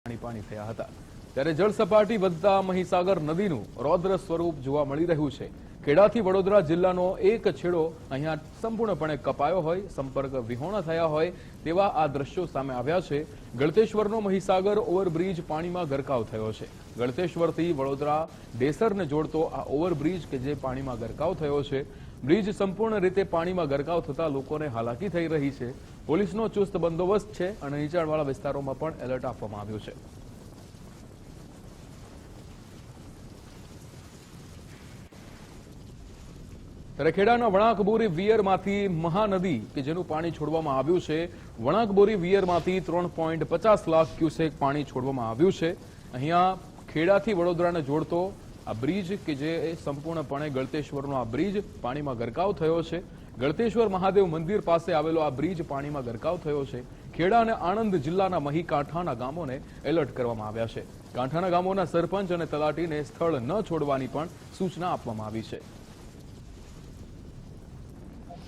પાણી પાણી થયા હતા. ત્યારે જળ સપાટી વધતા મહીસાગર નદીનું રૌદ્ર સ્વરૂપ જોવા મળી રહ્યું છે. ખેડાથી વડોદરા જિલ્લાનો એક છેડો અહીંયા સંપૂર્ણપણે કપાયો હોય, સંપર્ક વિહોણા થયા હોય તેવા આ દ્રશ્યો સામે આવ્યા છે. ગળતેશ્વરનો મહીસાગર ઓવરબ્રિજ પાણીમાં ગરકાવ થયો છે. ગળતેશ્વરથી વડોદરા ડેસરને જોડતો આ ઓવરબ્રિજ કે જે પાણીમાં ગરકાવ થયો છે બ્રિજ સંપૂર્ણ રીતે પાણીમાં ગરકાવ થતા લોકોને હાલાકી થઈ રહી છે. પોલીસનો ચુસ્ત બંદોબસ્ત છે અને નીચાણવાળા વિસ્તારોમાં પણ એલર્ટ આપવામાં આવ્યું છે. ત્યારે ખેડાના વણાકબોરી વિયરમાંથી મહાનદી, કે જેનું પાણી છોડવામાં આવ્યું છે, વણાકબોરી વિયરમાંથી ત્રણ પોઈન્ટ પચાસ લાખ ક્યુસેક પાણી છોડવામાં આવ્યું છે. અહીંયા ખેડાથી વડોદરાને જોડતો આ બ્રિજ કે જે સંપૂર્ણપણે ગળતેશ્વરનો આ બ્રિજ પાણીમાં ગરકાવ થયો છે. ગળતેશ્વર મહાદેવ મંદિર પાસે આવેલો આ બ્રિજ પાણીમાં ગરકાવ થયો છે. ખેડા અને આણંદ જિલ્લાના મહી કાંઠાના ગામોને એલર્ટ કરવામાં આવ્યા છે. કાંઠાના ગામોના સરપંચ અને તલાટીને સ્થળ ન છોડવાની પણ સૂચના આપવામાં આવી છે.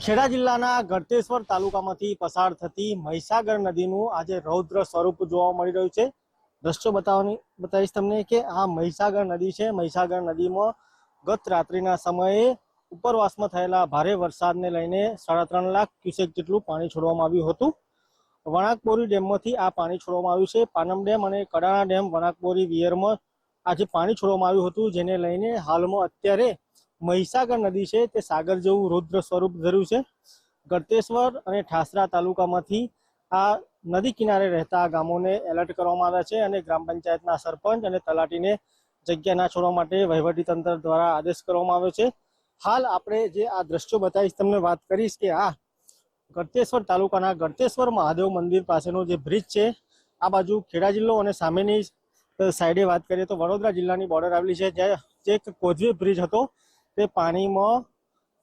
ખેડા જિલ્લાના ગળતેશ્વર તાલુકામાંથી પસાર થતી મહીસાગર નદીનું આજે રૌદ્ર સ્વરૂપ જોવા મળી રહ્યું છે. દ્રશ્યો બતાવવાની બતાવીશ તમને કે આ મહીસાગર નદી છે. મહીસાગર નદીમાં ગત રાત્રિના સમયે ઉપરવાસમાં થયેલા ભારે વરસાદને લઈને સાડા ત્રણ લાખ ક્યુસેક જેટલું પાણી છોડવામાં આવ્યું હતું. વણાકબોરી ડેમમાંથી આ પાણી છોડવામાં આવ્યું છે. પાનમ ડેમ અને કડાણા ડેમ વણાકબોરી વિયરમાં આજે પાણી છોડવામાં આવ્યું હતું, જેને લઈને હાલમાં અત્યારે મહીસાગર નદી છે તે સાગર જેવું રૌદ્ર સ્વરૂપ ધર્યું છે. ગળતેશ્વર અને ઠાસરા તાલુકામાંથી આ નદી કિનારે રહેતા ગામોને એલર્ટ કરવામાં આવ્યા છે અને ગ્રામ પંચાયતના સરપંચ અને તલાટીને જગ્યા ના છોડવા માટે વહીવટી તંત્ર દ્વારા આદેશ કરવામાં આવ્યો છે. હાલ આપણે જે આ દ્રશ્યો બતાવીશ, તમને વાત કરીશ કે આ ગળતેશ્વર તાલુકાના ગળતેશ્વર મહાદેવ મંદિર પાસેનો જે બ્રિજ છે, આ બાજુ ખેડા જિલ્લો અને સામેની સાઈડે વાત કરીએ તો વડોદરા જિલ્લાની બોર્ડર આવેલી છે, જ્યાં જે એક કોઝવે બ્રિજ હતો, તે પાણીમાં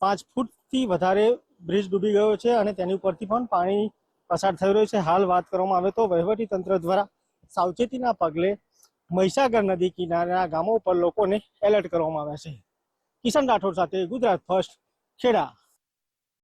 પાંચ ફૂટથી વધારે બ્રિજ ડૂબી ગયો છે અને તેની ઉપરથી પણ પાણી પસાર થઈ રહ્યું છે. હાલ વાત કરવામાં આવે તો વહીવટી તંત્ર દ્વારા સાવચેતીના પગલે મહીસાગર નદી કિનારેના ગામો ઉપર લોકોને એલર્ટ કરવામાં આવ્યા છે. કિશન રાઠોડ સાથે ગુજરાત ફર્સ્ટ ખેડા.